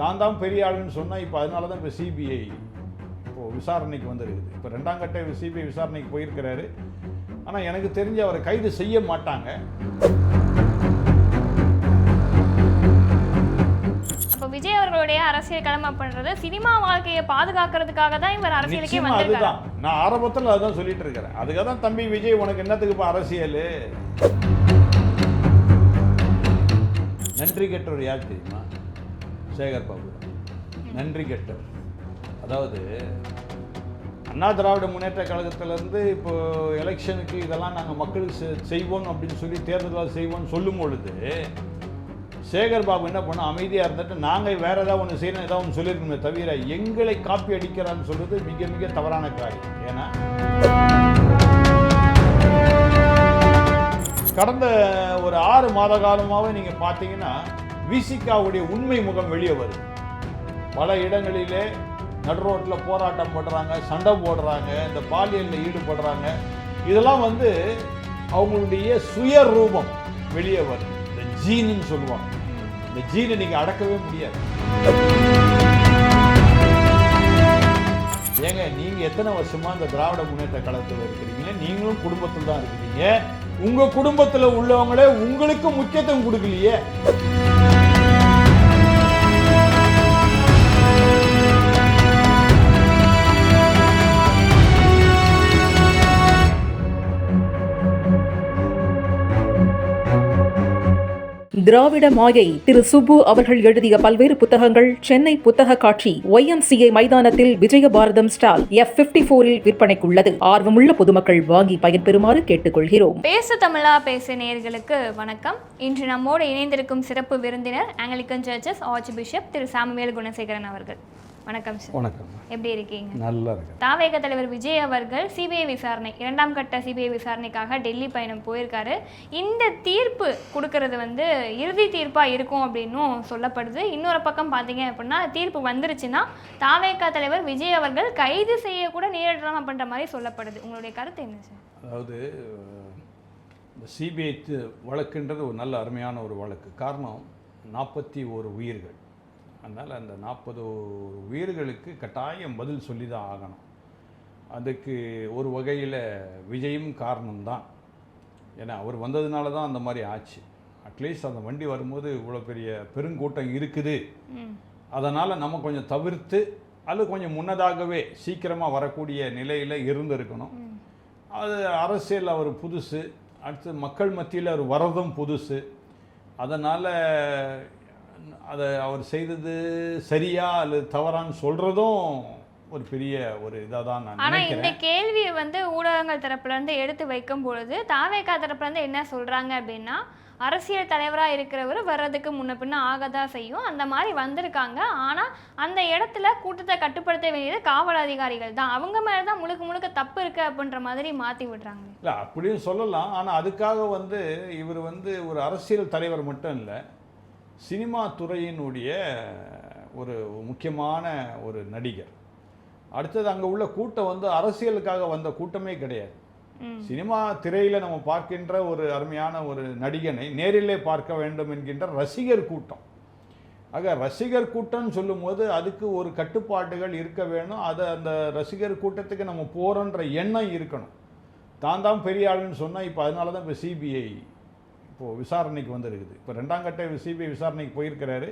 தான் தான் பெரிய ஆளுன்னு சொன்னால் இப்போ அதனால தான் இப்போ சிபிஐ இப்போது விசாரணைக்கு வந்திருக்குது. இப்போ ரெண்டாம் கட்ட சிபிஐ விசாரணைக்கு போயிருக்கிறாரு. ஆனால் எனக்கு தெரிஞ்சு அவரை கைது செய்ய மாட்டாங்க. அப்போ விஜய் அவர்களுடைய அரசியல் கடமை பண்றது சினிமா வாழ்க்கையை பாதுகாக்கிறதுக்காக தான் இவர் அரசியலுக்கே நிச்சயமா வந்திருக்காரு. அதுதான். நான் ஆரம்பத்தில் அதுதான் சொல்லிட்டு இருக்கிறேன். அதுக்காக தான் தம்பி விஜய் உனக்கு என்னத்துக்கு இப்போ அரசியல்? நன்றி கெட்டவர் யார் தெரியுமா? சேகர் பாபு. நன்றி கெட்டவர். அதாவது அண்ணா திராவிட முன்னேற்ற கழகத்திலேருந்து இப்போ எலெக்ஷனுக்கு இதெல்லாம் நாங்கள் மக்களுக்கு செ- செய்வோம் அப்படின்னு சொல்லி தேர்தலாக செய்வோம்னு சொல்லும் பொழுது சேகர் பாபு என்ன பண்ணோம் அமைதியாக இருந்துட்டு நாங்கள் வேற ஏதாவது ஒன்று செய்யணும் ஏதாவது ஒன்று சொல்லியிருக்கணுமே தவிர எங்களை காப்பி அடிக்கிறான்னு சொல்வது மிக மிக தவறான காரியம். ஏன்னா கடந்த ஒரு ஆறு மாத காலமாகவே நீங்கள் பார்த்தீங்கன்னா விசிகாவுடைய உண்மை முகம் வெளியே வருது. பல இடங்களிலே நடுரோட்டில் போராட்டம் பண்ணுறாங்க சண்டை போடுறாங்க இந்த பாலியலில் ஈடுபடுறாங்க. இதெல்லாம் வந்து அவங்களுடைய சுய ரூபம் வெளியே வருது. இந்த ஜீனுன்னு சொல்லுவாங்க. இந்த ஜீனை நீங்கள் அடக்கவே முடியாது. ஏங்க நீங்கள் எத்தனை வருஷமாக இந்த திராவிட முன்னேற்ற கழகத்தில் இருக்கிறீங்க? நீங்களும் குடும்பத்தில் தான் இருக்கிறீங்க. உங்கள் குடும்பத்தில் உள்ளவங்களே உங்களுக்கு முக்கியத்துவம் கொடுக்கலையே. திராவிட மாயை திரு சுப்பு அவர்கள் எழுதிய பல்வேறு புத்தகங்கள் சென்னை புத்தக காட்சி ஒய்எம்சிஏ மைதானத்தில் விஜயபாரதம் ஸ்டால் எஃப் பிப்டி போரில் விற்பனைக்குள்ளது. ஆர்வமுள்ள பொதுமக்கள் வாங்கி பயன்பெறுமாறு கேட்டுக்கொள்கிறோம். பேசு தமிழா பேசு நேயர்களுக்கு வணக்கம். இன்று நம்மோடு இணைந்திருக்கும் சிறப்பு விருந்தினர் ஆங்கிலிக்கன் சர்ச்சஸ் ஆர்ச் பிஷப் திரு சாமுவேல் குணசேகரன் அவர்கள். வணக்கம் சார். வணக்கம். எப்படி இருக்கீங்க? நல்லா இருக்கு தாவேக தலைவர் விஜய் அவர்கள் சிபிஐ விசாரணை இரண்டாம் கட்ட சிபிஐ விசாரணைக்காக டெல்லி பயணம் போயிருக்காரு. இந்த தீர்ப்பு கொடுக்கறது வந்து இறுதி தீர்ப்பா இருக்கும் அப்படின்னும் சொல்லப்படுது. இன்னொரு பக்கம் பார்த்தீங்க அப்படின்னா தீர்ப்பு வந்துருச்சுன்னா தாவேக தலைவர் விஜய் அவர்கள் கைது செய்ய கூட நேரிடலாம் அப்படின்ற மாதிரி சொல்லப்படுது. உங்களுடைய கருத்து என்ன சார்? அதாவது இந்த சிபிஐ வழக்குன்றது ஒரு நல்ல அருமையான ஒரு வழக்கு. காரணம் நாற்பத்தி ஒரு உயிர்கள். அதனால் அந்த நாற்பது உயிர்களுக்கு கட்டாயம் பதில் சொல்லி தான் ஆகணும். அதுக்கு ஒரு வகையில் விஜயும் காரணம்தான் ஏன்னா அவர் வந்ததுனால தான் அந்த மாதிரி ஆச்சு. அட்லீஸ்ட் அந்த வண்டி வரும்போது இவ்வளோ பெரிய பெருங்கூட்டம் இருக்குது. அதனால் நம்ம கொஞ்சம் தவிர்த்து அல்லது கொஞ்சம் முன்னதாகவே சீக்கிரமாக வரக்கூடிய நிலையில் இருந்திருக்கணும். அது அரசியல் அவர் புதுசு. அடுத்து மக்கள் மத்தியில் அவர் வரதும் புதுசு. அதனால் அதை அவர் செய்தது சரியா அல்லது தவறான்னு சொல்கிறதும் ஒரு பெரிய ஒரு இதாக தான் நான் ஆனா இந்த கேள்வியை வந்து ஊடகங்கள் தரப்புல இருந்து எடுத்து வைக்கும் பொழுது தாவேகா தரப்புல இருந்து என்ன சொல்றாங்க அப்படின்னா அரசியல் தலைவரா இருக்கிறவர் வர்றதுக்கு முன்ன பின்ன ஆகதான் செய்யும். அந்த மாதிரி வந்திருக்காங்க. ஆனா அந்த இடத்துல கூட்டத்தை கட்டுப்படுத்த வேண்டியது காவல் அதிகாரிகள் தான். அவங்க மேல தான் முழுக்க முழுக்க தப்பு இருக்கு அப்படின்ற மாதிரி மாத்தி விடுறாங்க. இல்லை அப்படியும் சொல்லலாம். ஆனால் அதுக்காக வந்து இவர் வந்து ஒரு அரசியல் தலைவர் மட்டும் இல்லை சினிமா துறையினுடைய ஒரு முக்கியமான ஒரு நடிகர். அடுத்தது அங்கே உள்ள கூட்டம் வந்து அரசியலுக்காக வந்த கூட்டமே கிடையாது. சினிமா திரையில் நம்ம பார்க்கின்ற ஒரு அருமையான ஒரு நடிகனை நேரிலே பார்க்க வேண்டும் என்கின்ற ரசிகர் கூட்டம். ஆக ரசிகர் கூட்டம்னு சொல்லும்போது அதுக்கு ஒரு கட்டுப்பாடுகள் இருக்க வேணும். அதை அந்த ரசிகர் கூட்டத்துக்கு நம்ம போகிறோன்ற எண்ணம் இருக்கணும். தான் தான் பெரிய ஆளுன்னு சொன்னால் இப்போ அதனால தான் இப்போ சிபிஐ இப்போது விசாரணைக்கு வந்திருக்குது. இப்போ ரெண்டாம் கட்ட சிபிஐ விசாரணைக்கு போயிருக்கிறாரு.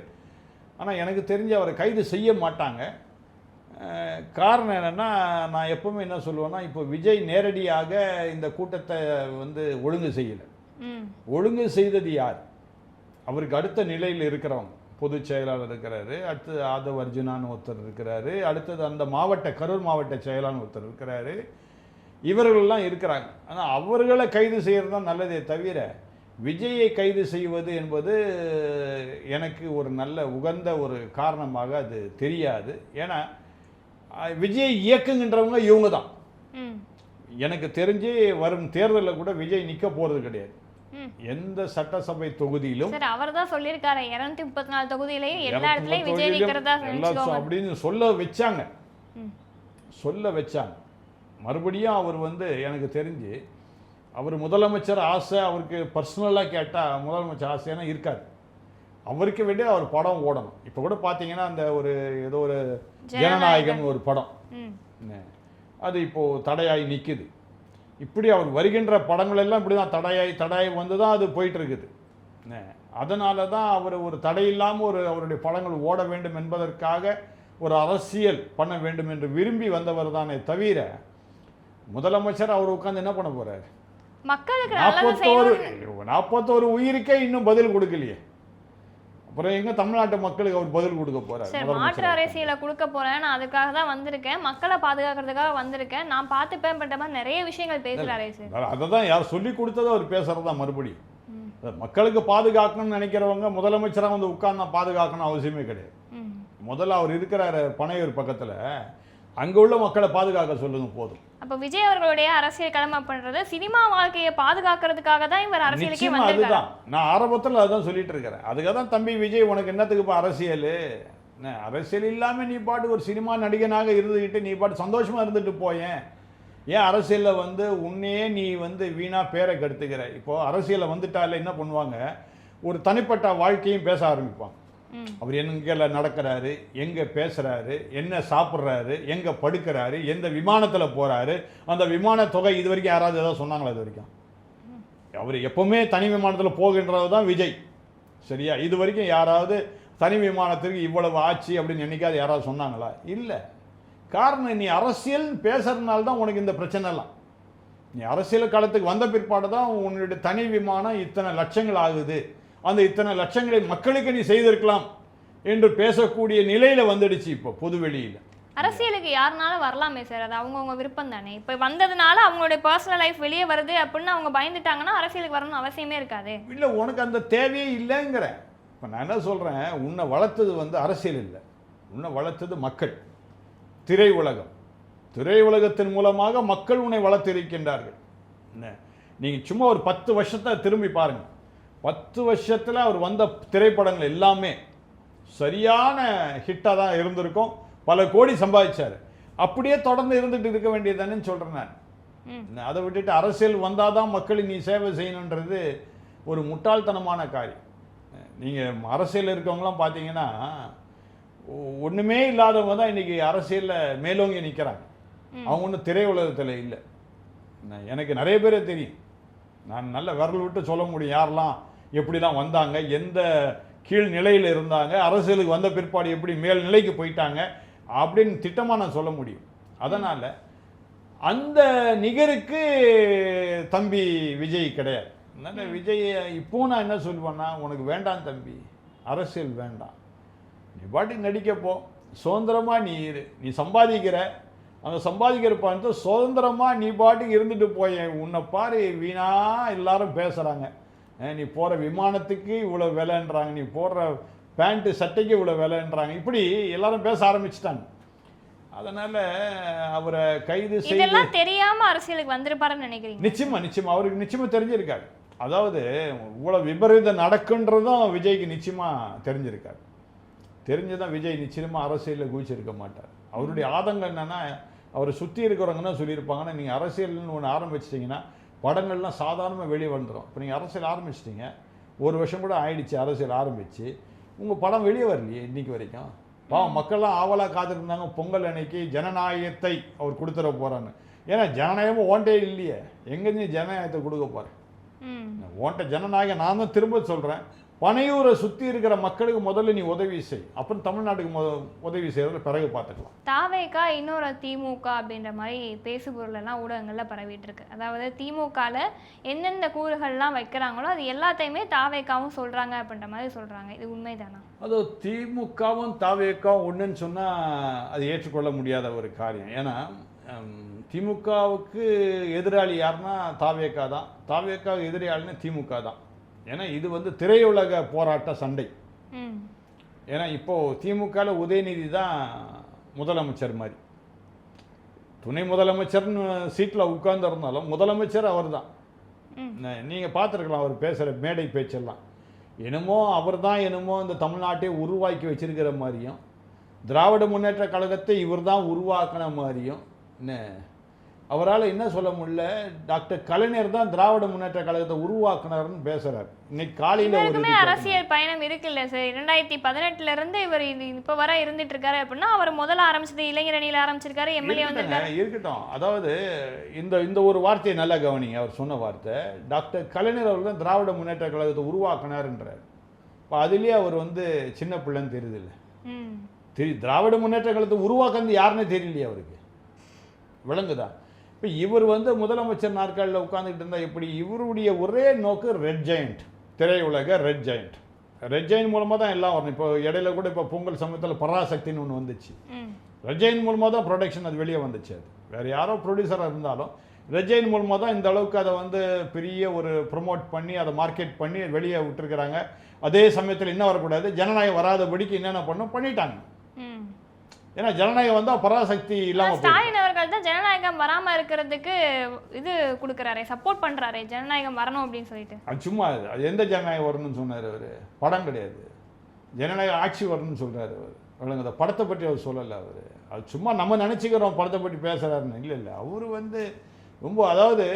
ஆனால் எனக்கு தெரிஞ்சு அவரை கைது செய்ய மாட்டாங்க. காரணம் என்னென்னா நான் எப்பவுமே என்ன சொல்லுவேன்னா இப்போ விஜய் நேரடியாக இந்த கூட்டத்தை வந்து ஒழுங்கு செய்யலை. ஒழுங்கு செய்தது யார்? அவருக்கு அடுத்த நிலையில் இருக்கிறவங்க. பொதுச் செயலாளர் இருக்கிறாரு அடுத்து ஆதவ் அர்ஜுனான்னு ஒருத்தர் இருக்கிறாரு அடுத்தது அந்த மாவட்ட கரூர் மாவட்ட செயலாளர் ஒருத்தர் இருக்கிறாரு. இவர்கள்லாம் இருக்கிறாங்க. ஆனால் அவர்களை கைது செய்கிறது தான் நல்லதே தவிர விஜயை கைது செய்வது என்பது எனக்கு ஒரு நல்ல உகந்த ஒரு காரணமாக அது தெரியாது. ஏன்னா விஜய் இயக்குகின்றவங்க இவங்க தான் எனக்கு தெரிஞ்சு வரும் தேர்தலில் கூட விஜய் நிற்க போகிறது கிடையாது. எந்த சட்டசபை தொகுதியிலும் அவர் தான் சொல்லியிருக்காரு. இரநூத்தி முப்பத்தி நாலு தொகுதியிலையும் எல்லா இடத்துலயும் விஜய் நினைச்சுக்கோங்க அப்படின்னு சொல்ல வச்சாங்க. சொல்ல வச்சாங்க. மறுபடியும் அவர் வந்து எனக்கு தெரிஞ்சு அவர் முதலமைச்சர் ஆசை அவருக்கு பர்சனலாக கேட்டால் முதலமைச்சர் ஆசையான இருக்காது. அவருக்கு வேண்டிய அவர் படம் ஓடணும். இப்போ கூட பார்த்தீங்கன்னா அந்த ஒரு ஏதோ ஒரு. ஜனநாயகன் ஒரு படம். அது இப்போ தடையாகி நிற்குது இப்படி அவர் வருகின்ற படங்கள் எல்லாம் இப்படி தான் தடையாகி தடையாகி வந்து தான் அது போயிட்டு இருக்குது என்ன, அதனால தான் அவர் ஒரு தடை இல்லாமல் ஒரு அவருடைய படங்கள் ஓட வேண்டும் என்பதற்காக ஒரு அரசியல் பண்ண வேண்டும் என்று விரும்பி வந்தவர் தானே தவிர முதலமைச்சர் அவர் உட்கார்ந்து என்ன பண்ண போறாரு? மக்களுக்கு நாற்பத்தோரு நாற்பத்தோரு உயிருக்கே இன்னும் பதில் கொடுக்கலையே. அப்புறம் எங்க தமிழ்நாட்டு மக்களுக்கு அவர் பதில் கொடுக்க போறாரு மாற்று அரசியலை கொடுக்க போறேன். நான் அதுக்காக தான் வந்திருக்கேன். மக்களை பாதுகாக்கிறதுக்காக வந்திருக்கேன். நான் பார்த்துப்பேன் பட்ட மாதிரி நிறைய விஷயங்கள் பேசுறாரே அதை தான் யார் சொல்லி கொடுத்ததோ அவர் பேசுறதா மறுபடியும் மக்களுக்கு பாதுகாக்கணும்னு நினைக்கிறவங்க முதலமைச்சராக வந்து உட்கார்ந்தா பாதுகாக்கணும் அவசியமே கிடையாது. முதல்ல அவர் இருக்கிறாரு பனையூர் பக்கத்துல. அங்க உள்ள மக்களை பாதுகாக்க சொல்லுங்க போதும். அப்ப விஜய் அவர்களுடைய அரசியல் கடமை பண்றது சினிமா வாழ்க்கையை பாதுகாக்கிறதுக்காக தான் இவர் அரசியலுக்கே அதுதான். நான் ஆரம்பத்தில் அதுதான் சொல்லிட்டு இருக்கிறேன். அதுக்காக தான் தம்பி விஜய் உனக்கு என்னத்துக்கு இப்போ அரசியல்? அரசியல் இல்லாம நீ பாட்டு ஒரு சினிமா நடிகனாக இருந்துக்கிட்டு நீ பாட்டு சந்தோஷமா இருந்துட்டு போயேன் ஏன்? அரசியல்ல வந்து உன்னையே நீ வந்து வீணா பேரை கெடுத்துக்கிற? இப்போ அரசியல்ல வந்துட்டால என்ன பண்ணுவாங்க? ஒரு தனிப்பட்ட வாழ்க்கையும் பேச ஆரம்பிப்பாங்க. ம் அவர் எங்கே நடக்கிறாரு எங்கே பேசுகிறாரு என்ன சாப்பிட்றாரு எங்கே படுக்கிறாரு எந்த விமானத்தில் போகிறாரு அந்த விமான தொகை இது வரைக்கும் யாராவது ஏதாவது சொன்னாங்களா இது வரைக்கும்? அவர் எப்பவுமே தனி விமானத்தில் போகின்றது தான் விஜய். சரியா? இது வரைக்கும் யாராவது தனி விமானத்திற்கு இவ்வளவு ஆச்சு அப்படின்னு நினைக்காது யாராவது சொன்னாங்களா? இல்லை. காரணம் நீ அரசியல் பேசுறதுனால தான் உனக்கு இந்த பிரச்சனைலாம் நீ அரசியல் காலத்துக்கு வந்த பிற்பாடு தான் உன்னுடைய தனி விமானம் இத்தனை லட்சங்கள் ஆகுது. அந்த இத்தனை லட்சங்களை மக்களுக்கு நீ செய்திருக்கலாம் என்று பேசக்கூடிய நிலையில வந்துடுச்சு இப்போ பொதுவெளியில். அரசியலுக்கு யாருனாலும் வரலாமே சார் அது அவங்கவுங்க விருப்பம் தானே. இப்போ வந்ததுனால அவங்களுடைய பர்சனல் லைஃப் வெளியே வருது அப்படின்னு அவங்க பயந்துட்டாங்கன்னா அரசியலுக்கு வரணும்னு அவசியமே இருக்காது. இல்லை உனக்கு அந்த தேவையே இல்லைங்கிறேன் இப்போ நான் என்ன சொல்கிறேன் உன்னை வளர்த்தது வந்து அரசியல் இல்லை. உன்னை வளர்த்தது மக்கள். திரை உலகம் திரை உலகத்தின் மூலமாக மக்கள் உன்னை வளர்த்திருக்கின்றார்கள். என்ன? நீங்கள் சும்மா ஒரு பத்து வருஷத்தை திரும்பி பாருங்க. பத்து வருஷத்தில் அவர் வந்த திரைப்படங்கள் எல்லாமே சரியான ஹிட்டாக தான் இருந்திருக்கும். பல கோடி சம்பாதிச்சார். அப்படியே தொடர்ந்து இருந்துட்டு இருக்க வேண்டியதுதானேன்னு சொல்கிறேன் நான். அதை விட்டுட்டு அரசியல் வந்தால் தான் மக்களுக்கு நீ சேவை செய்யணுன்றது ஒரு முட்டாள்தனமான காரியம். நீங்கள் அரசியல் இருக்கவங்களாம் பார்த்தீங்கன்னா ஒ- ஒண்ணுமே இல்லாதவங்க தான் இன்னைக்கு அரசியலில் மேலோங்கி நிற்கிறாங்க அவங்க ஒன்றும் திரை உலகத்தில் இல்லை. எனக்கு நிறைய பேரை தெரியும். நான் நல்ல விரல் விட்டு சொல்ல முடியும் யாரெல்லாம் எப்படிலாம் வந்தாங்க எந்த கீழ் நிலையில் இருந்தாங்க அரசியலுக்கு வந்த பிற்பாடு எப்படி மேல் நிலைக்கு போயிட்டாங்க அப்படின்னு திட்டமாக நான் சொல்ல முடியும். அதனால் அந்த நிகருக்கு தம்பி விஜய் கிடையாது. அதனால விஜய் இப்போ நான் என்ன சொல்லுவேன்னா உனக்கு வேண்டாம் தம்பி அரசியல் வேண்டாம். நீ பாட்டுக்கு நடிக்க போ. சுதந்திரமா நீ இரு. நீ சம்பாதிக்கிற. அந்த சம்பாதிக்கிற பணத்தை சுதந்திரமா நீ பாட்டுக்கு இருந்துட்டு போய உன்னை பாரு வீணா எல்லாரும் பேசுறாங்க. அஹ் நீ போற விமானத்துக்கு இவ்வளோ விலைன்றாங்க. நீ போடுற பேண்ட்டு சட்டைக்கு இவ்வளோ விலைன்றாங்க. இப்படி எல்லாரும் பேச ஆரம்பிச்சிட்டாங்க. அதனால அவரை கைது செய்து இதெல்லாம் தெரியாம அரசியலுக்கு வந்திருப்பாருன்னு நினைக்கிறீங்க? நிச்சயமா நிச்சயமா. அவருக்கு நிச்சயமா தெரிஞ்சிருக்காரு. அதாவது இவ்வளவு விபரீதம் நடக்குன்றதும் விஜய்க்கு நிச்சயமா தெரிஞ்சிருக்காரு. தெரிஞ்சுதான் விஜய் நிச்சயமா அரசியலில் குதிச்சிருக்க மாட்டார். அவருடைய ஆதங்கம் என்னன்னா அவரை சுற்றி இருக்கிறவங்க என்ன சொல்லியிருப்பாங்கன்னா நீங்கள் அரசியல்னு ஒன்று ஆரம்பிச்சிட்டிங்கன்னா படங்கள்லாம் சாதாரணமாக வெளியே வந்துடும் இப்போ நீங்கள் அரசியல் ஆரம்பிச்சிட்டிங்க. ஒரு வருஷம் கூட ஆயிடுச்சு அரசியல் ஆரம்பிச்சு. உங்கள் படம் வெளியே வரலையே இன்னைக்கு வரைக்கும். பாவம் மக்கள்லாம் ஆவலாக காத்திருந்தாங்க. பொங்கல் அன்னைக்கு ஜனநாயகத்தை அவர் கொடுத்துட போகிறான்னு ஏன்னா ஜனநாயகமும் ஓன்டே இல்லையே. எங்கேருந்து ஜனநாயகத்தை கொடுக்க போகிறேன் ஓன்ட்ட ஜனநாயகம் நான் தான் திரும்ப சொல்கிறேன் பனையூரை சுற்றி இருக்கிற மக்களுக்கு முதல்ல நீ உதவி செய். அப்புறம் தமிழ்நாட்டுக்கு முத உதவி செய்யறதுல பிறகு பார்த்துக்கலாம். தாவேக்கா இன்னொரு திமுக அப்படின்ற மாதிரி பேசுபொருள் எல்லாம் ஊடகங்கள்ல பரவிட்டு இருக்கு அதாவது திமுகல எந்தெந்த கூறுகள்லாம் வைக்கிறாங்களோ அது எல்லாத்தையுமே தாவேக்காவும் சொல்றாங்க அப்படின்ற மாதிரி சொல்றாங்க. இது உண்மைதானா? அது திமுகவும் தாவேக்காவும் ஒன்றுன்னு சொன்னால் அது ஏற்றுக்கொள்ள முடியாத ஒரு காரியம். ஏன்னா திமுகவுக்கு எதிராளி யாருன்னா தாவேக்கா தான். தாவேக்கா எதிராளின்னா திமுக தான். ஏன்னா இது வந்து திரையுலக போராட்ட சண்டை. ஏன்னா இப்போது திமுகவில் உதயநிதி தான் முதலமைச்சர் மாதிரி. துணை முதலமைச்சர்னு சீட்டில் உட்கார்ந்திருந்தாலும் முதலமைச்சர் அவர் தான். நீங்கள் பார்த்துருக்கலாம் அவர் பேசுகிற மேடை பேச்செல்லாம். என்னமோ அவர் தான் என்னமோ இந்த தமிழ்நாட்டை உருவாக்கி வச்சிருக்கிற மாதிரியும் திராவிட முன்னேற்ற கழகத்தை இவர் தான் உருவாக்கின மாதிரியும் என்ன அவரால் என்ன சொல்ல முடியல? டாக்டர் கலைஞர் தான் திராவிட முன்னேற்ற கழகத்தை உருவாக்குனாருன்னு பேசுறாரு. இன்னைக்கு காலையில ஒரு. அரசியல் பயணம் இருக்குல்ல சார். ரெண்டாயிரத்தி பதினெட்டுல இருந்து இவர் இப்ப வர இருந்துட்டு இருக்காரு அப்படின்னா அவர் முதல்ல ஆரம்பிச்சது இளைஞரணியில ஆரம்பிச்சிருக்காரு எம்எல்ஏ இருக்கட்டுங்க, இருக்கட்டும். அதாவது இந்த இந்த ஒரு வார்த்தையை நல்லா கவனிங்க. அவர் சொன்ன வார்த்தை டாக்டர் கலைஞர் அவர்கள் தான் திராவிட முன்னேற்ற கழகத்தை உருவாக்குனாருன்றார். இப்போ அதுலேயே அவர் வந்து சின்ன பிள்ளைன்னு தெரியுது இல்லை தெரி திராவிட முன்னேற்ற கழகத்தை உருவாக்குனது யாருன்னே தெரியலையே அவருக்கு. விளங்குதா இப்போ இவர் வந்து முதலமைச்சர் நாற்காலியில் உட்காந்துக்கிட்டு இருந்தால் எப்படி? இவருடைய ஒரே நோக்கு ரெட் ஜெயண்ட் திரையுலக ரெட் ஜெயண்ட் ரெட் ஜெயண்ட் மூலமாக தான் எல்லாம் வரணும். இப்போ இடையில கூட இப்போ பொங்கல் சமயத்தில் பராசக்தின்னு ஒன்று வந்துச்சு. ம். ரெஜைன் மூலமாக தான் ப்ரொடக்ஷன் அது வெளியே வந்துச்சு அது. வேறு யாரோ ப்ரொடியூசராக இருந்தாலும் ரெஜைன் மூலமாக தான் இந்த அளவுக்கு அதை வந்து பெரிய ஒரு ப்ரொமோட் பண்ணி அதை மார்க்கெட் பண்ணி வெளியே விட்டுருக்குறாங்க. அதே சமயத்தில் இன்னும் வரக்கூடாது. ஜனநாயகம் வராதபடிக்கு என்னென்ன பண்ணோம்? பண்ணிட்டாங்க. ஏன்னா ஜனநாயகம் வந்தால் பராசக்தி இல்லாமல் தான் ஜனநாயகம் வராம இருக்கிறதுக்கு இது கொடுக்கறாரே சப்போர்ட் பண்றாரே ஜனநாயகம் வரணும் அப்படின்னு சொல்லிட்டு. அது சும்மா எந்த ஜனநாயகம் வரணும்னு சொன்னார் அவர்? படம் கிடையாது. ஜனநாயக ஆட்சி வரணும்னு சொல்கிறார் அவர். விளங்குதா படத்தை பற்றி அவர் சொல்லலை அவர். அது சும்மா நம்ம நினச்சிக்கிறோம் படத்தை பற்றி பேசுகிறாருன்னு இல்லை இல்லை. அவர் வந்து ரொம்ப அதாவது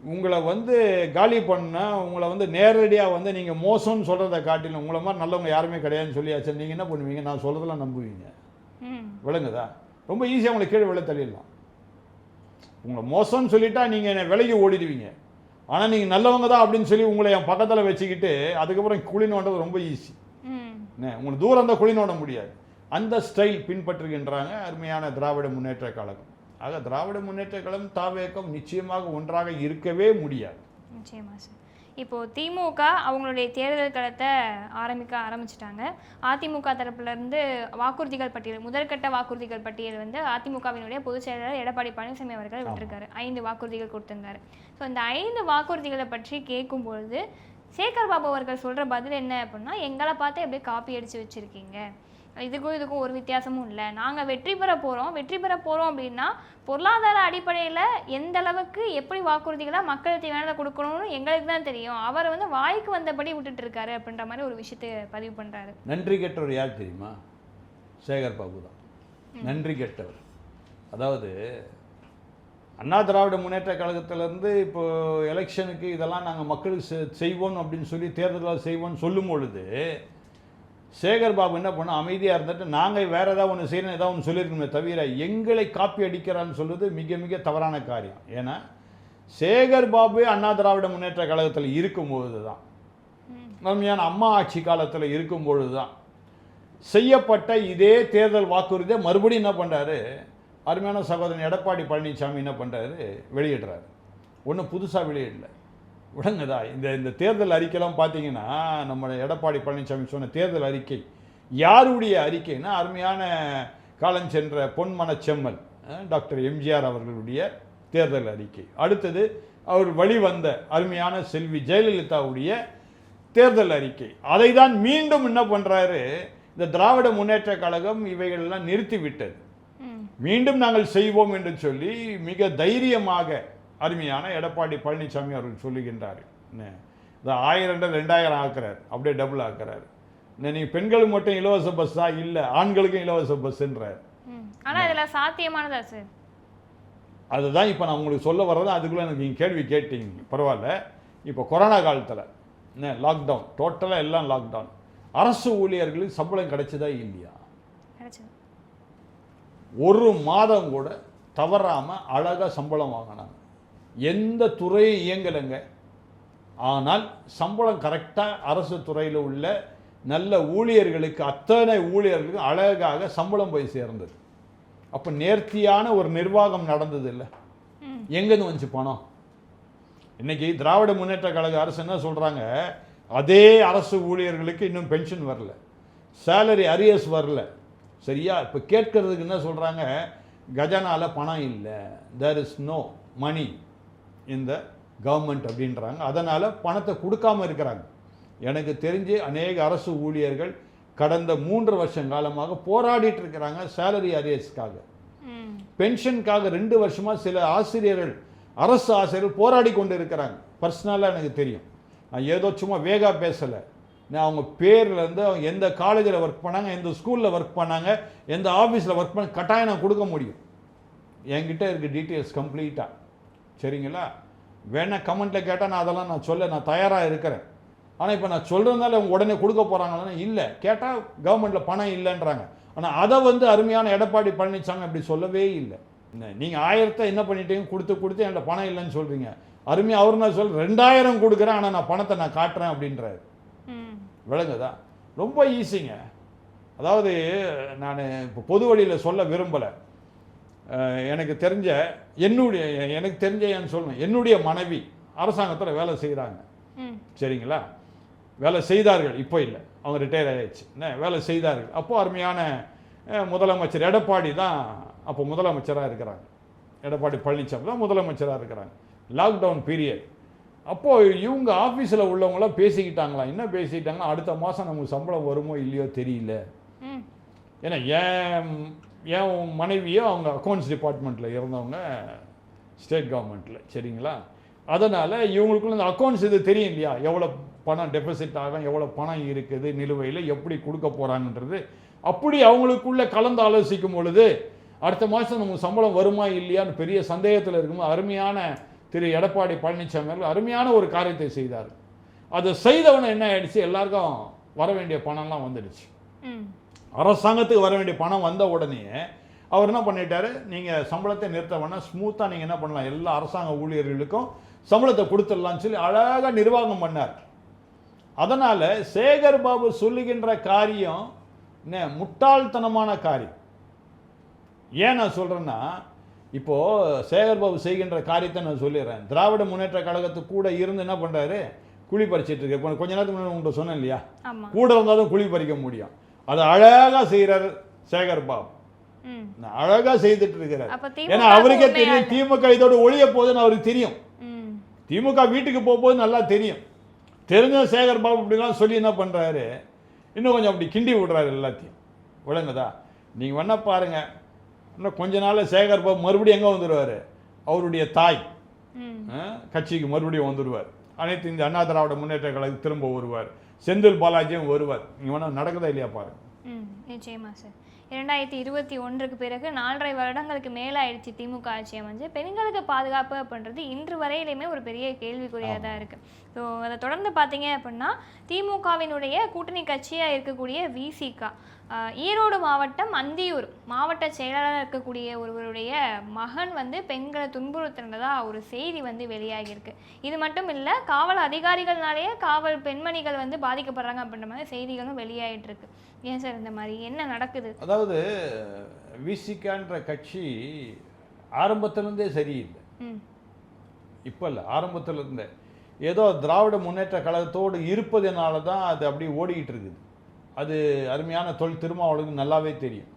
உங்களை வந்து காலி பண்ண உங்களை வந்து நேரடியாக வந்து நீங்கள் மோசம்னு சொல்கிறத காட்டிலும் உங்களை மாதிரி நல்லவங்க யாருமே கிடையாதுன்னு சொல்லியாச்சு. நீங்கள் என்ன பண்ணுவீங்க? நான் சொல்கிறதெல்லாம் நம்புவீங்க. விளங்குதா? ரொம்ப ஈஸியாக உங்களை கீழே விழ தள்ளிடலாம். உங்களை மோசம்னு சொல்லிட்டா நீங்கள் என்னை விலகி ஓடிடுவீங்க. ஆனால் நீங்கள் நல்லவங்க தான் அப்படின்னு சொல்லி உங்களை என் பக்கத்தில் வச்சுக்கிட்டு அதுக்கப்புறம் குழி நோண்டது ரொம்ப ஈஸி உங்களுக்கு தூரம் தான் குழி நோண்ட முடியாது. அந்த ஸ்டைல் பின்பற்றுகின்றாங்க அருமையான திராவிட முன்னேற்ற கழகம். ஆக திராவிட முன்னேற்ற கழகம் தாவேக்கம் நிச்சயமாக ஒன்றாக இருக்கவே முடியாது. நிச்சயமா சார். இப்போ திமுக அவங்களுடைய தேர்தல் களத்தை ஆரம்பிக்க ஆரம்பிச்சிட்டாங்க. அதிமுக தரப்புல இருந்து வாக்குறுதிகள் பட்டியல் முதற்கட்ட வாக்குறுதிகள் பட்டியல் வந்து அதிமுகவினுடைய பொதுச் செயலாளர் எடப்பாடி பழனிசாமி அவர்கள் விட்டிருக்காரு. ஐந்து வாக்குறுதிகள் கொடுத்திருந்தாரு. ஸோ இந்த ஐந்து வாக்குறுதிகளை பற்றி கேட்கும்பொழுது சேகர் பாபு அவர்கள் சொல்ற பதில் என்ன அப்படின்னா எங்களை பார்த்து அப்படியே காப்பி அடிச்சு வச்சிருக்கீங்க. இதுக்கும் இதுக்கும் ஒரு வித்தியாசமும் இல்லை. நாங்கள் வெற்றி பெற போகிறோம் வெற்றி பெற போகிறோம் அப்படின்னா பொருளாதார அடிப்படையில் எந்த அளவுக்கு எப்படி வாக்குறுதிகளாக மக்கள் தேவையானதை கொடுக்கணும்னு எங்களுக்கு தான் தெரியும். அவர் வந்து வாய்க்கு வந்தபடி விட்டுட்டு இருக்காரு அப்படின்ற மாதிரி ஒரு விஷயத்தை பதிவு பண்ணுறாரு நன்றி கெட்டவர் யார் தெரியுமா? சேகர் பாபு தான். நன்றி கெட்டவர். அதாவது அண்ணா திராவிட முன்னேற்ற கழகத்திலேருந்து இப்போ எலெக்ஷனுக்கு இதெல்லாம் நாங்கள் மக்களுக்கு செய்வோம் அப்படின்னு சொல்லி தேர்தலில் செய்வோம்னு சொல்லும் பொழுது சேகர் பாபு என்ன பண்ண அமைதியாக இருந்துட்டு நாங்கள் வேறு ஏதாவது ஒன்று செய்யணும் ஏதாவது ஒன்று சொல்லியிருக்கணுமே தவிர எங்களை காப்பி அடிக்கிறான்னு சொல்வது மிக மிக தவறான காரியம். ஏன்னா சேகர் பாபு அண்ணா திராவிட முன்னேற்ற கழகத்தில் இருக்கும்போது தான் நன்மையான அம்மா ஆட்சி காலத்தில் இருக்கும் பொழுது தான் செய்யப்பட்ட இதே தேர்தல் வாக்குறுதியை மறுபடியும் என்ன பண்ணுறாரு அருமையான சகோதரன் எடப்பாடி பழனிசாமி என்ன பண்ணுறாரு வெளியிடுறாரு. ஒன்றும் புதுசாக வெளியிடல. விளங்குதா இந்த இந்த தேர்தல் அறிக்கைலாம் பார்த்தீங்கன்னா நம்ம எடப்பாடி பழனிசாமி சொன்ன தேர்தல் அறிக்கை. யாருடைய அறிக்கைன்னா அருமையான காலம் சென்ற பொன்மனச் செம்மல் டாக்டர் எம்ஜிஆர் அவர்களுடைய தேர்தல் அறிக்கை. அடுத்தது அவர் வழிவந்த அருமையான செல்வி ஜெயலலிதாவுடைய தேர்தல் அறிக்கை. அதை தான் மீண்டும் என்ன பண்றாரு? இந்த திராவிட முன்னேற்ற கழகம் இவைகளெல்லாம் நிறுத்திவிட்டது. மீண்டும் நாங்கள் செய்வோம் என்று சொல்லி மிக தைரியமாக அருமையான எடப்பாடி பழனிசாமி அவர்கள் சொல்லுகின்றார். இந்த ஆயிரம் ரெண்டாயிரம் ஆக்குறார். அப்படியே டபுள் ஆக்குறாரு. என்ன, நீங்க பெண்களுக்கு மட்டும் இலவச பஸ் தான் இல்லை ஆண்களுக்கும் இலவச பஸ்ன்றார் ம். ஆனால் இதில் சாத்தியமானதா சார்? அதுதான் இப்போ நான் உங்களுக்கு சொல்ல வர்றது. அதுக்குள்ளே எனக்கு நீங்கள் கேள்வி கேட்டீங்க. பரவாயில்ல. இப்போ கொரோனா காலத்தில் என்ன லாக்டவுன் டோட்டலாக எல்லாம் லாக்டவுன் அரசு ஊழியர்களுக்கு சம்பளம் கிடைச்சதா இல்லையா? ஒரு மாதம் கூட தவறாமல் அழகாக சம்பளம் வாங்கினாங்க. எந்த துறையும் இயங்கலைங்க? ஆனால் சம்பளம் கரெக்டாக அரசு துறையில் உள்ள நல்ல ஊழியர்களுக்கு அத்தனை ஊழியர்களுக்கு அழகாக சம்பளம் போய் சேர்ந்தது. அப்போ நேர்த்தியான ஒரு நிர்வாகம் நடந்தது இல்லை. எங்கேருந்து வந்துச்சு பணம்? இன்னைக்கு திராவிட முன்னேற்ற கழக அரசு என்ன சொல்கிறாங்க அதே அரசு ஊழியர்களுக்கு இன்னும் பென்ஷன் வரல. சேலரி அரியர்ஸ் வரல. சரியா? இப்போ கேட்கறதுக்கு என்ன சொல்கிறாங்க கஜானால பணம் இல்லை. தேர் இஸ் நோ மணி இந்த கவர்மெண்ட் அப்படின்றாங்க. அதனால் பணத்தை கொடுக்காம இருக்கிறாங்க. எனக்கு தெரிஞ்சு அநேக அரசு ஊழியர்கள் கடந்த மூன்று வருஷம் காலமாக போராடிட்டு இருக்கிறாங்க சேலரி அரியர்ஸ்க்காக பென்ஷனுக்காக ரெண்டு வருஷமா சில ஆசிரியர்கள் அரசு ஆசிரியர்கள் போராடி கொண்டு இருக்கிறாங்க. பர்சனலாக எனக்கு தெரியும். நான் ஏதோ சும்மா வேகா பேசலை. நான் அவங்க பேர்ல இருந்து அவங்க எந்த காலேஜில் ஒர்க் பண்ணாங்க எந்த ஸ்கூலில் ஒர்க் பண்ணாங்க எந்த ஆஃபீஸில் ஒர்க் பண்ண கட்டாயம் நான் கொடுக்க முடியும். என்கிட்ட இருக்கு டீட்டெயில்ஸ் கம்ப்ளீட்டாக சரிங்களா? வேணா கமெண்ட்டில் கேட்டால் நான் அதெல்லாம் நான் சொல்ல நான் தயாராக இருக்கிறேன். ஆனால் இப்போ நான் சொல்கிறதுனால அவங்க உடனே கொடுக்க போகிறாங்கன்னா இல்லை. கேட்டால் கவர்மெண்ட்டில் பணம் இல்லைன்றாங்க. ஆனால் அதை வந்து அருமையான எடப்பாடி பழனிசாமி அப்படி சொல்லவே இல்லை. நீங்கள் ஆயிரத்தை என்ன பண்ணிட்டீங்க கொடுத்து கொடுத்து என்கிட்ட பணம் இல்லைன்னு சொல்கிறீங்க அருமையாக அவர் நான் சொல் ரெண்டாயிரம் கொடுக்குறேன் ஆனால் நான் பணத்தை நான் காட்டுறேன் அப்படின்றாரு. விளங்குதா? ரொம்ப ஈஸிங்க அதாவது நான் இப்போ பொது வழியில் சொல்ல விரும்பலை. எனக்கு தெரிஞ்ச என்னுடைய எனக்கு தெரிஞ்ச ஏன்னு சொல்லணும். என்னுடைய மனைவி அரசாங்கத்தில் வேலை செய்கிறாங்க சரிங்களா? வேலை செய்தார்கள் இப்போ இல்லை. அவங்க ரிட்டையர் ஆயாச்சு என்ன? வேலை செய்தார்கள். அப்போ அருமையான முதலமைச்சர் எடப்பாடி தான் அப்போ முதலமைச்சராக இருக்கிறாங்க. எடப்பாடி பழனிசாமி தான் முதலமைச்சராக இருக்கிறாங்க. லாக்டவுன் பீரியட் அப்போது இவங்க ஆஃபீஸில் உள்ளவங்களாம் பேசிக்கிட்டாங்களாம் என்ன பேசிக்கிட்டாங்கன்னா அடுத்த மாதம் நமக்கு சம்பளம் வருமோ இல்லையோ தெரியல. ஏன்னா என் என் மனைவியோ அவங்க அக்கௌண்ட்ஸ் டிபார்ட்மெண்ட்டில் இருந்தவங்க ஸ்டேட் கவர்மெண்ட்டில் சரிங்களா? அதனால் இவங்களுக்குள்ள இந்த அக்கௌண்ட்ஸ் இது தெரியும் இல்லையா? எவ்வளோ பணம் டெபாசிட் ஆகும் எவ்வளோ பணம் இருக்குது நிலுவையில் எப்படி கொடுக்க போகிறாங்கன்றது அப்படி அவங்களுக்குள்ளே கலந்து ஆலோசிக்கும் பொழுது அடுத்த மாதம் நமக்கு சம்பளம் வருமா இல்லையான்னு பெரிய சந்தேகத்தில் இருக்கும்போது அருமையான திரு எடப்பாடி பழனிசாமி அவர்கள் அருமையான ஒரு காரியத்தை செய்தார். அதை செய்தவன என்ன ஆயிடுச்சு? எல்லாருக்கும் வர வேண்டிய பணம்லாம் வந்துடுச்சு. அரசாங்கத்துக்கு வர வேண்டிய பணம் வந்த உடனே அவர் என்ன பண்ணிட்டாரு? நீங்கள் சம்பளத்தை நிறுத்த வேணாம். ஸ்மூத்தாக நீங்கள் என்ன பண்ணலாம்? எல்லா அரசாங்க ஊழியர்களுக்கும் சம்பளத்தை கொடுத்துடலாம்னு சொல்லி அழகாக நிர்வாகம் பண்ணார். அதனால் சேகர் பாபு சொல்லுகின்ற காரியம் என்ன? முட்டாள்தனமான காரியம். ஏன் நான் சொல்கிறேன்னா இப்போது சேகர் பாபு செய்கின்ற காரியத்தை நான் சொல்லிடுறேன். திராவிட முன்னேற்ற கழகத்துக்கு கூட இருந்து என்ன பண்ணுறாரு குழி பறிச்சிட்டு இருக்கு இப்ப கொஞ்ச நேரத்துக்கு முன்னாடி உங்கள்கிட்ட சொன்னேன் இல்லையா? கூட இருந்தால் தான் குழி பறிக்க முடியும். அதை அழகா செய்கிறார் சேகர் பாபு. அழகா செய்துட்டு இருக்கிறார் ஏன்னா அவருக்கே தெரியும். திமுக இதோட ஒழிய போகுதுன்னு அவருக்கு தெரியும். திமுக வீட்டுக்கு போகும்போது நல்லா தெரியும். தெரிஞ்ச சேகர் பாபு இப்படிலாம் சொல்லி என்ன பண்றாரு? இன்னும் கொஞ்சம் அப்படி கிண்டி விடுறாரு எல்லாத்தையும். விளங்குதா? நீங்க வேணா பாருங்க. இன்னும் கொஞ்ச நாள்ல சேகர் பாபு மறுபடியும் எங்க வந்துடுவாரு அவருடைய தாய். கட்சிக்கு மறுபடியும் வந்துடுவார் அனைத்து இந்த அண்ணா திராவிட முன்னேற்ற கழகம் திரும்ப வருவார். செந்தில் பாலாஜியும் வருவார் நீங்க வேணா நடக்குதா இல்லையா பாருங்க. நிச்சயமா சார். இரண்டாயிரத்தி இருபத்தி ஒன்றுக்கு பிறகு நாலரை வருடங்களுக்கு மேலாயிடுச்சு திமுக ஆட்சி அமைஞ்சு. பெண்களுக்கு பாதுகாப்பு அப்படின்றது இன்று வரையிலுமே ஒரு பெரிய கேள்விக்குறியாக தான் இருக்குது ஸோ அதை தொடர்ந்து பார்த்தீங்க அப்படின்னா திமுகவினுடைய கூட்டணி கட்சியாக இருக்கக்கூடிய விசிகா ஈரோடு மாவட்டம் அந்தியூர். மாவட்ட செயலாளராக இருக்கக்கூடிய ஒருவருடைய மகன் வந்து பெண்களை துன்புறுத்துனதா ஒரு செய்தி வந்து வெளியாகியிருக்கு. இது மட்டும் இல்லை காவல் அதிகாரிகள்னாலேயே காவல் பெண்மணிகள் வந்து பாதிக்கப்படுறாங்க அப்படின்ற மாதிரி செய்திகளும் வெளியாயிட்டு இருக்கு ஏன் சார் இந்த மாதிரி? என்ன நடக்குது? அதாவது விசிகான்ற கட்சி ஆரம்பத்திலேருந்தே சரியில்லை. இப்போ இல்லை ஆரம்பத்திலிருந்தே. ஏதோ திராவிட முன்னேற்ற கழகத்தோடு இருப்பதனால தான் அது அப்படி ஓடிக்கிட்டு இருக்குது. அது அருமையான தொல் திருமாவளவுக்கு நல்லாவே தெரியும்.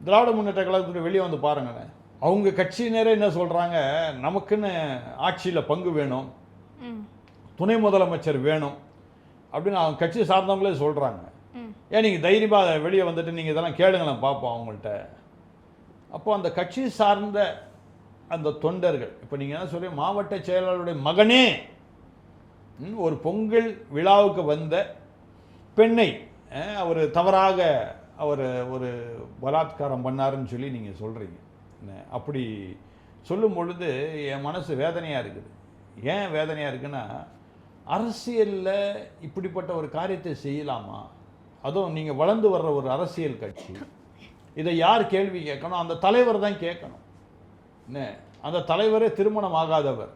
திராவிட முன்னேற்ற கழகத்துக்கு வெளியே வந்து பாருங்களேன். அவங்க கட்சியினரே என்ன சொல்கிறாங்க நமக்குன்னு ஆட்சியில் பங்கு வேணும். துணை முதலமைச்சர் வேணும். அப்படின்னு அவங்க கட்சி சார்ந்தவங்களே சொல்கிறாங்க ஏன் நீங்கள் தைரியமாக வெளியே வந்துட்டு நீங்கள் இதெல்லாம் கேளுங்களேன் பார்ப்போம் அவங்கள்ட்ட. அப்போ அந்த கட்சி சார்ந்த அந்த தொண்டர்கள் இப்போ நீங்கள் என்ன சொல்லி மாவட்ட செயலாளருடைய மகனே ஒரு பொங்கல் விழாவுக்கு வந்த பெண்ணை அவர் தவறாக அவர் ஒரு பலாத்காரம் பண்ணாருன்னு சொல்லி நீங்கள் சொல்கிறீங்க அப்படி சொல்லும் பொழுது என் மனசு வேதனையாக இருக்குது. ஏன் வேதனையாக இருக்குன்னா அரசியலில் இப்படிப்பட்ட ஒரு காரியத்தை செய்யலாமா? அதுவும் நீங்கள் வளர்ந்து வர்ற ஒரு அரசியல் கட்சி. இதை யார் கேள்வி கேட்கணும்? அந்த தலைவர் தான் கேட்கணும். என்ன அந்த தலைவரே திருமணம் ஆகாதவர்.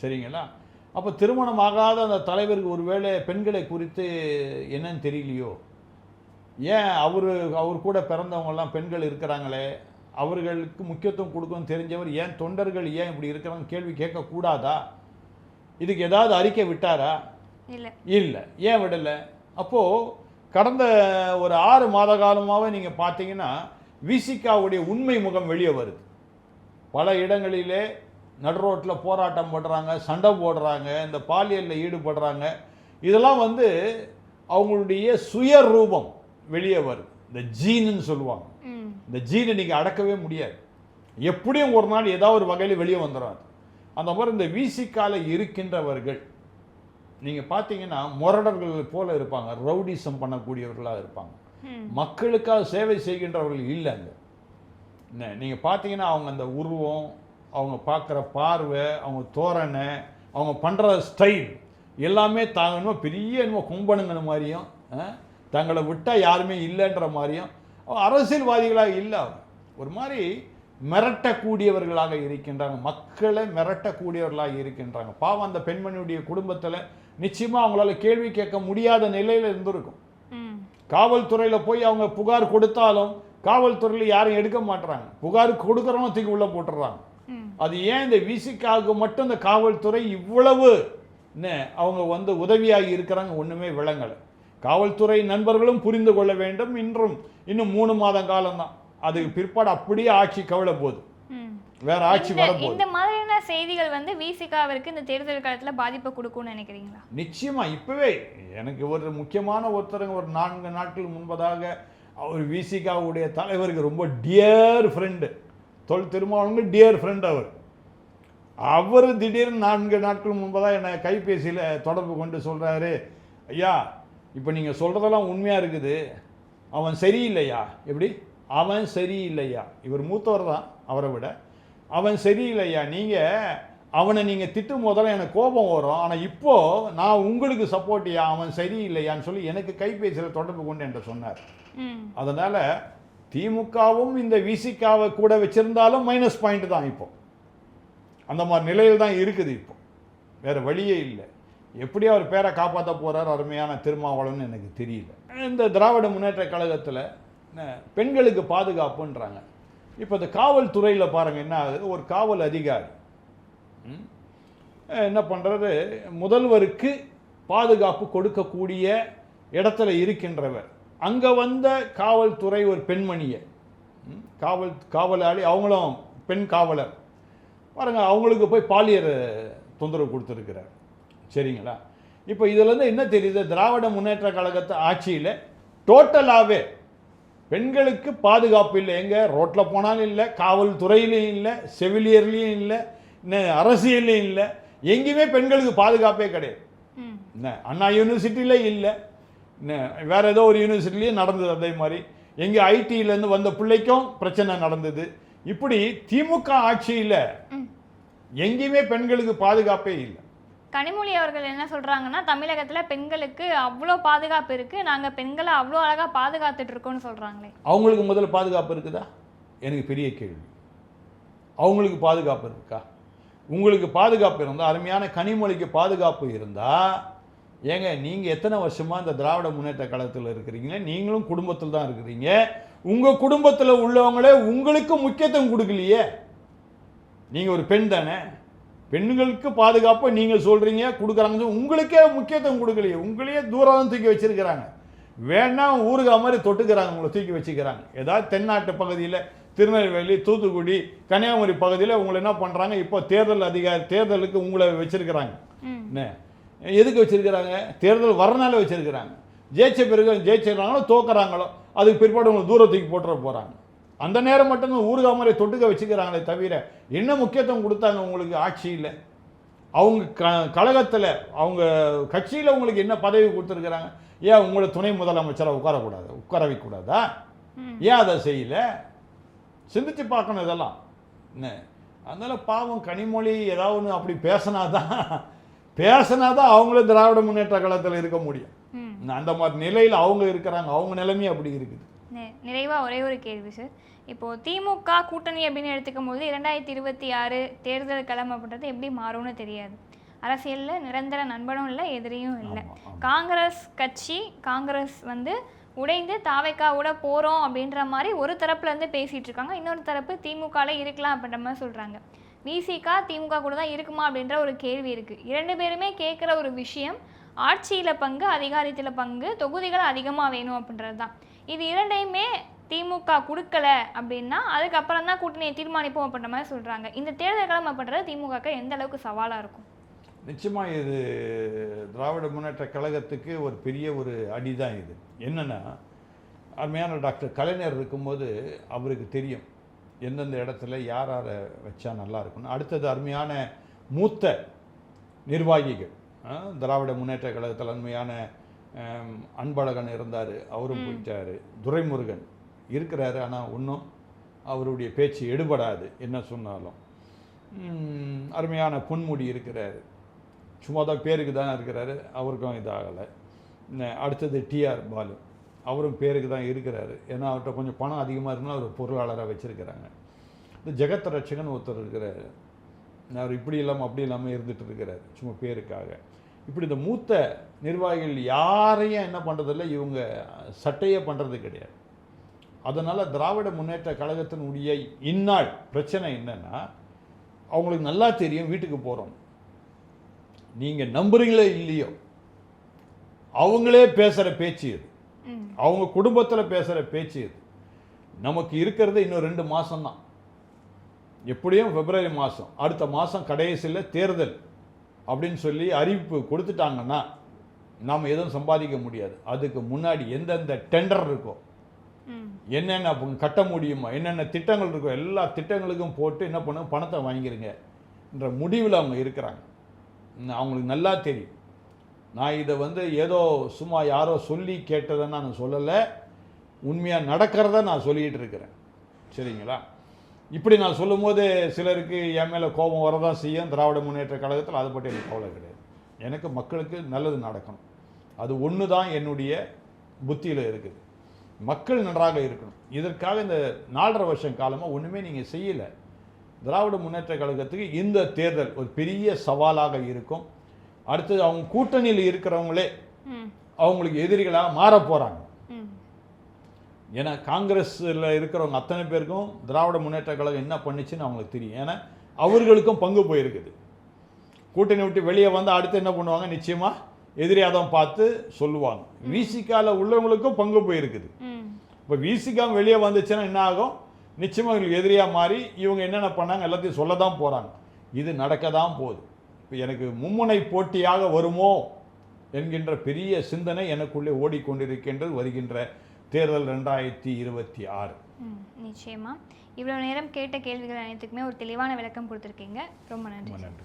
சரிங்களா? அப்போ திருமணம் ஆகாத அந்த தலைவருக்கு ஒருவேளை பெண்களை குறித்து என்னன்னு தெரியலையோ? ஏன் அவர் அவர் கூட பிறந்தவங்கெல்லாம் பெண்கள் இருக்கிறாங்களே? அவர்களுக்கு முக்கியத்துவம் கொடுக்கணும்னு தெரிஞ்சவர் ஏன் தொண்டர்கள் ஏன் இப்படி இருக்கிறாங்க கேள்வி கேட்கக்கூடாதா? இதுக்கு ஏதாவது அறிக்கை விட்டாரா? இல்லை. இல்லை. ஏன் விடலை? அப்போது கடந்த ஒரு ஆறு மாத காலமாகவே நீங்கள் பார்த்தீங்கன்னா விசிகாவுடைய உண்மை முகம் வெளியே வருது. பல இடங்களிலே நடுரோட்டில் போராட்டம் பண்ணுறாங்க சண்டை போடுறாங்க இந்த பாலியலில் ஈடுபடுறாங்க. இதெல்லாம் வந்து அவங்களுடைய சுய ரூபம் வெளியே வருது. இந்த ஜீனுன்னு சொல்லுவாங்க. இந்த ஜீனை நீங்கள் அடக்கவே முடியாது. எப்படியும் ஒரு நாள் ஏதாவது ஒரு வகையில் வெளியே வந்துடும் அந்த மாதிரி இந்த விசிக்கால இருக்கின்றவர்கள் நீங்கள் பார்த்தீங்கன்னா முரடர்கள் போல இருப்பாங்க. ரவுடிசம் பண்ணக்கூடியவர்களாக இருப்பாங்க. மக்களுக்காக சேவை செய்கின்றவர்கள் இல்லை அங்க. என்ன நீங்கள் பார்த்தீங்கன்னா அவங்க அந்த உருவம் அவங்க பார்க்குற பார்வை அவங்க தோரணை அவங்க பண்ணுற ஸ்டைல் எல்லாமே தாங்க என்னமோ பெரிய என்னமோ கும்பனுங்கிற மாதிரியும் தங்களை விட்டால் யாருமே இல்லைன்ற மாதிரியும் அரசியல்வாதிகளாக இல்லை ஒரு மாதிரி மிரட்டக்கூடியவர்களாக இருக்கின்றாங்க. மக்களை மிரட்டக்கூடியவர்களாக இருக்கின்றாங்க. பாவம் அந்த பெண்மணியுடைய குடும்பத்தில் நிச்சயமாக அவங்களால கேள்வி கேட்க முடியாத நிலையில் இருந்திருக்கும். காவல்துறையில் போய் அவங்க புகார் கொடுத்தாலும் காவல்துறையில் யாரும் எடுக்க மாட்றாங்க. புகார் கொடுக்குறவங்க தூக்கி உள்ளே போட்டுடுறாங்க அது ஏன் இந்த விசிக்காவுக்கு மட்டும் இந்த காவல்துறை இவ்வளவு அவங்க வந்து உதவியாகி இருக்கிறாங்க ஒன்றுமே விளங்கலை. காவல்துறை நண்பர்களும் புரிந்து கொள்ள வேண்டும். இன்றும் இன்னும் மூணு மாதம் காலம்தான். அதுக்கு பிற்பாடு அப்படியே ஆட்சி கவலை போகுது. வேற ஆட்சி வரப்போகுது. இந்த மாதிரியான செய்திகள் வந்து விசிகாவிற்கு இந்த தேர்தல் காலத்துல பாதிப்பை கொடுக்கும்னு நினைக்கிறீங்களா? நிச்சயமா இப்பவே. எனக்கு ஒரு முக்கியமான ஒருத்தருங்க ஒரு நான்கு நாட்கள் முன்பதாக அவர் விசிகாவுடைய தலைவருக்கு ரொம்ப டியர் ஃப்ரெண்டு தொல் திருமாவளவங்க டியர் ஃப்ரெண்ட் அவர். அவர் திடீர்னு நான்கு நாட்கள் முன்பதாக என்னை கைபேசியில் தொடர்பு கொண்டு சொல்கிறாரு ஐயா இப்போ நீங்கள் சொல்கிறதெல்லாம் உண்மையாக இருக்குது. அவன் சரியில்லையா? எப்படி? அவன் சரியில்லையா? இவர் மூத்தவர் தான் அவரை விட. அவன் சரியில்லையா? நீங்கள் அவனை நீங்கள் திட்டும் போதெல்லாம் எனக்கு கோபம் வரும். ஆனால் இப்போது நான் உங்களுக்கு சப்போர்ட்டியா அவன் சரியில்லையான்னு சொல்லி எனக்கு கைபேசியில் தொடர்பு கொண்டு என்கிட்ட சொன்னார். அதனால் திமுகவும் இந்த விசிகாவை கூட வச்சுருந்தாலும் மைனஸ் பாயிண்ட் தான் இப்போ. அந்த மாதிரி நிலையில் தான் இருக்குது இப்போ. வேறு வழியே இல்லை. எப்படி அவர் பேரை காப்பாற்ற போகிறார் அருமையான திருமாவளம்னு எனக்கு தெரியல. இந்த திராவிட முன்னேற்ற கழகத்தில் பெண்களுக்கு பாதுகாப்புன்றாங்க. இப்போ இந்த காவல்துறையில் பாருங்கள் என்ன ஆகுது? ஒரு காவல் அதிகாரி என்ன பண்ணுறது முதல்வருக்கு பாதுகாப்பு கொடுக்கக்கூடிய இடத்துல இருக்கின்றவர். அங்கே வந்த காவல்துறை ஒரு பெண்மணியை காவல் காவலாளி அவங்களும் பெண் காவலர். பாருங்க அவங்களுக்கு போய் பாலியர் தொந்தரவு கொடுத்துருக்கிறார். சரிங்களா? இப்போ இதுலேருந்து என்ன தெரியுது? திராவிட முன்னேற்ற கழகத்து ஆட்சியில் டோட்டலாகவே பெண்களுக்கு பாதுகாப்பு இல்லை. எங்கே? ரோட்டில் போனாலும் இல்லை காவல்துறையிலையும் இல்லை செவிலியர்லேயும் இல்லை இன்னும் அரசியல்லையும் இல்லை. எங்கேயுமே பெண்களுக்கு பாதுகாப்பே கிடையாது. என்ன? அண்ணா யூனிவர்சிட்டியில் இல்லை. வேற ஏதோ ஒரு யூனிவர்சிட்டிலையும் நடந்தது அதே மாதிரி. எங்கே ஐடியிலேருந்து வந்த பிள்ளைக்கும் பிரச்சனை நடந்தது. இப்படி திமுக ஆட்சியில் எங்கேயுமே பெண்களுக்கு பாதுகாப்பே இல்லை. கனிமொழி அவர்கள் என்ன சொல்றாங்கன்னா தமிழகத்துல பெண்களுக்கு அவ்வளோ பாதுகாப்பு இருக்கு நாங்க பெண்களை அவ்வளோ அழகா பாதுகாத்துட்டு இருக்கோம்னு சொல்றாங்களே. அவங்களுக்கு முதல்ல பாதுகாப்பு இருக்குதா? எனக்கு பெரிய கேள்வி. அவங்களுக்கு பாதுகாப்பு இருக்கா? உங்களுக்கு பாதுகாப்பு இருந்தால் அருமையான கனிமொழிக்கு பாதுகாப்பு இருந்தால் ஏங்க நீங்கள் எத்தனை வருஷமாக இந்த திராவிட முன்னேற்ற கழகத்தில் இருக்கிறீங்க? நீங்களும் குடும்பத்தில் தான் இருக்கிறீங்க. உங்கள் குடும்பத்தில் உள்ளவங்களே உங்களுக்கு முக்கியத்துவம் கொடுக்கலையே. நீங்கள் ஒரு பெண் தானே. பெண்களுக்கு பாதுகாப்பை நீங்கள் சொல்கிறீங்க கொடுக்குறாங்க உங்களுக்கே முக்கியத்துவம் கொடுக்கலையே. உங்களையே தூரம் தூக்கி வச்சிருக்கிறாங்க. வேணா ஊருகா மாதிரி தொட்டுக்கிறாங்க உங்களை தூக்கி வச்சுக்கிறாங்க. ஏதாவது தென்னாட்டு பகுதியில் திருநெல்வேலி தூத்துக்குடி கன்னியாகுமரி பகுதியில் உங்களை என்ன பண்ணுறாங்க இப்போ தேர்தல் அதிகாரி தேர்தலுக்கு உங்களை வச்சிருக்கிறாங்க. என்ன? எதுக்கு வச்சிருக்கிறாங்க? தேர்தல் வரனால வச்சிருக்கிறாங்க. ஜெயிச்ச பிறகு ஜெயிச்சிடறாங்களோ தோக்குறாங்களோ அதுக்கு பிற்பாடு உங்களை தூரத்துக்கு போட்டுற போகிறாங்க அந்த நேரம் மட்டும்தான் ஊருகா மாதிரி தொட்டுக்க வச்சுக்கிறாங்களே தவிர என்ன முக்கியத்துவம் கொடுத்தாங்க உங்களுக்கு ஆட்சியில் அவங்க க கழகத்தில் அவங்க கட்சியில் உங்களுக்கு என்ன பதவி கொடுத்துருக்குறாங்க? ஏன் உங்களை துணை முதலமைச்சராக உட்காரக்கூடாது? உட்கார வைக்கக்கூடாதா. ஏன் அதை செய்யல? சிந்திச்சு பார்க்கணும் இதெல்லாம். என்ன? அதனால பாவம் கனிமொழி ஏதாவது ஒன்று அப்படி பேசினாதான் பேசினாதான் அவங்களும் திராவிட முன்னேற்ற கழகத்தில் இருக்க முடியும். அந்த மாதிரி நிலையில் அவங்க இருக்கிறாங்க. அவங்க நிலைமையும் அப்படி இருக்குது. நி- நிறைவா ஒரே ஒரு கேள்வி சார். இப்போ திமுக கூட்டணி அப்படின்னு எடுத்துக்கும் போது இரண்டாயிரத்தி இருபத்தி ஆறு தேர்தல் களம் அப்படின்றது எப்படி மாறும்னு தெரியாது. அரசியல்ல நிரந்தர நண்பனும் இல்லை எதிரியும் இல்லை. காங்கிரஸ் கட்சி காங்கிரஸ் வந்து உடைந்து தாவைக்காவோட போறோம் அப்படின்ற மாதிரி ஒரு தரப்புல இருந்து பேசிட்டு இருக்காங்க. இன்னொரு தரப்பு திமுகல இருக்கலாம் அப்படின்ற மாதிரி சொல்றாங்க. விசிகா திமுக கூட தான் இருக்குமா அப்படின்ற ஒரு கேள்வி இருக்குது இரண்டு பேருமே கேட்குற ஒரு விஷயம் ஆட்சியில் பங்கு அதிகாரத்தில் பங்கு தொகுதிகள் அதிகமாக வேணும் அப்படின்றது தான். இது இரண்டையுமே திமுக கொடுக்கல அப்படின்னா அதுக்கப்புறம் தான் கூட்டணியை தீர்மானிப்போம் அப்படின்ற மாதிரி சொல்கிறாங்க இந்த தேர்தல் கிழமை அப்படின்றது திமுகக்கு எந்த அளவுக்கு சவாலாக இருக்கும்? நிச்சயமாக இது திராவிட முன்னேற்ற கழகத்துக்கு ஒரு பெரிய ஒரு அடிதான் இது. என்னென்னா அருமையான டாக்டர் கலைஞர் இருக்கும்போது அவருக்கு தெரியும். எந்தெந்த இடத்துல யார் யாரை வச்சா நல்லா இருக்கும்னு. அடுத்தது அருமையான மூத்த நிர்வாகிகள். திராவிட முன்னேற்ற கழகத்தில் அருமையான ஆம், அன்பழகன் இருந்தார் அவரும் போயிட்டாரு. துரைமுருகன் இருக்கிறாரு ஆனால் ஒன்றும் அவருடைய பேச்சு எடுபடாது என்ன சொன்னாலும். அருமையான பொன்முடி இருக்கிறாரு. சும்மா தான் பேருக்கு தான் இருக்கிறாரு அவருக்கும் இதாகலை. அடுத்தது டிஆர் பாலு. அவரும் பேருக்கு தான் இருக்கிறாரு. ஏன்னா அவர்கிட்ட கொஞ்சம் பணம் அதிகமாக இருந்தால் அவர் பொருளாளராக வச்சுருக்கிறாங்க. இந்த ஜெகத் ரட்சகன் ஒருத்தர் இருக்கிறாரு. அவர் இப்படி இல்லாமல் அப்படி இல்லாமல் இருந்துகிட்டு இருக்கிறார் சும்மா பேருக்காக. இப்படி இந்த மூத்த நிர்வாகிகள் யாரையும் என்ன பண்ணுறதில்ல இவங்க சட்டையே பண்ணுறது கிடையாது. அதனால் திராவிட முன்னேற்ற கழகத்தினுடைய இந்நாள் பிரச்சனை என்னென்னா அவங்களுக்கு நல்லா தெரியும் வீட்டுக்கு போகிறோம் நீங்கள் நம்புறீங்களோ இல்லையோ அவங்களே பேசுகிற பேச்சு இது. அவங்க குடும்பத்தில் பேசுகிற பேச்சு இது. நமக்கு இருக்கிறது இன்னும் ரெண்டு மாதம்தான் எப்படியும் பிப்ரவரி மாதம் அடுத்த மாதம் கடைசியில் தேர்தல் அப்படின்னு சொல்லி அறிவிப்பு கொடுத்துட்டாங்கன்னா நாம் எதுவும் சம்பாதிக்க முடியாது. அதுக்கு முன்னாடி எந்தெந்த டெண்டர் இருக்கோ என்னென்ன கட்ட முடியுமா என்னென்ன திட்டங்கள் இருக்கோ எல்லா திட்டங்களுக்கும் போட்டு என்ன பண்ணுங்க பணத்தை வாங்கிருங்க என்ற முடிவில் அவங்க இருக்கிறாங்க. அவங்களுக்கு நல்லா தெரியும். நான் இதை வந்து ஏதோ சும்மா யாரோ சொல்லி கேட்டதை நான் சொல்லலை. உண்மையாக நடக்கிறத நான் சொல்லிக்கிட்டு இருக்கிறேன். சரிங்களா? இப்படி நான் சொல்லும்போது சிலருக்கு என் மேலே கோபம் வரதான் செய்யும். திராவிட முன்னேற்ற கழகத்தில் அதை பற்றி எனக்கு கவலை கிடையாது. எனக்கு மக்களுக்கு நல்லது நடக்கணும். அது ஒன்று தான் என்னுடைய புத்தியில் இருக்குது. மக்கள் நன்றாக இருக்கணும். இதற்காக இந்த நாலரை வருஷம் காலமாக ஒன்றுமே நீங்கள் செய்யலை. திராவிட முன்னேற்ற கழகத்துக்கு இந்த தேர்தல் ஒரு பெரிய சவாலாக இருக்கும். அடுத்தது அவங்க கூட்டணியில் இருக்கிறவங்களே அவங்களுக்கு எதிரிகளாக மாறப் போகிறாங்க ஏன்னா காங்கிரஸில் இருக்கிறவங்க அத்தனை பேருக்கும் திராவிட முன்னேற்ற கழகம் என்ன பண்ணுச்சுன்னு அவங்களுக்கு தெரியும். ஏன்னா அவர்களுக்கும் பங்கு போயிருக்குது. கூட்டணி விட்டு வெளியே வந்து அடுத்து என்ன பண்ணுவாங்க? நிச்சயமாக எதிரியாதம் பார்த்து சொல்லுவாங்க. விசிகால உள்ளவங்களுக்கும் பங்கு போயிருக்குது. இப்போ விசிகாம் வெளியே வந்துச்சுன்னா என்ன ஆகும்? நிச்சயமாக இவங்களுக்கு எதிரியாக மாறி இவங்க என்னென்ன பண்ணாங்க? எல்லாத்தையும் சொல்ல தான் போகிறாங்க இது நடக்க தான் போகுது. எனக்கு மும்முனை போட்டியாக வருமோ என்கின்ற பெரிய சிந்தனை எனக்குள்ளே ஓடிக்கொண்டிருக்கின்றது வருகின்ற தேர்தல் ரெண்டாயிரத்தி இருபத்தி ஆறு. நிச்சயமா. இவ்வளோ நேரம் கேட்ட கேள்விகள் அனைத்துக்குமே ஒரு தெளிவான விளக்கம் கொடுத்துருக்கீங்க. ரொம்ப நன்றி. நன்றி.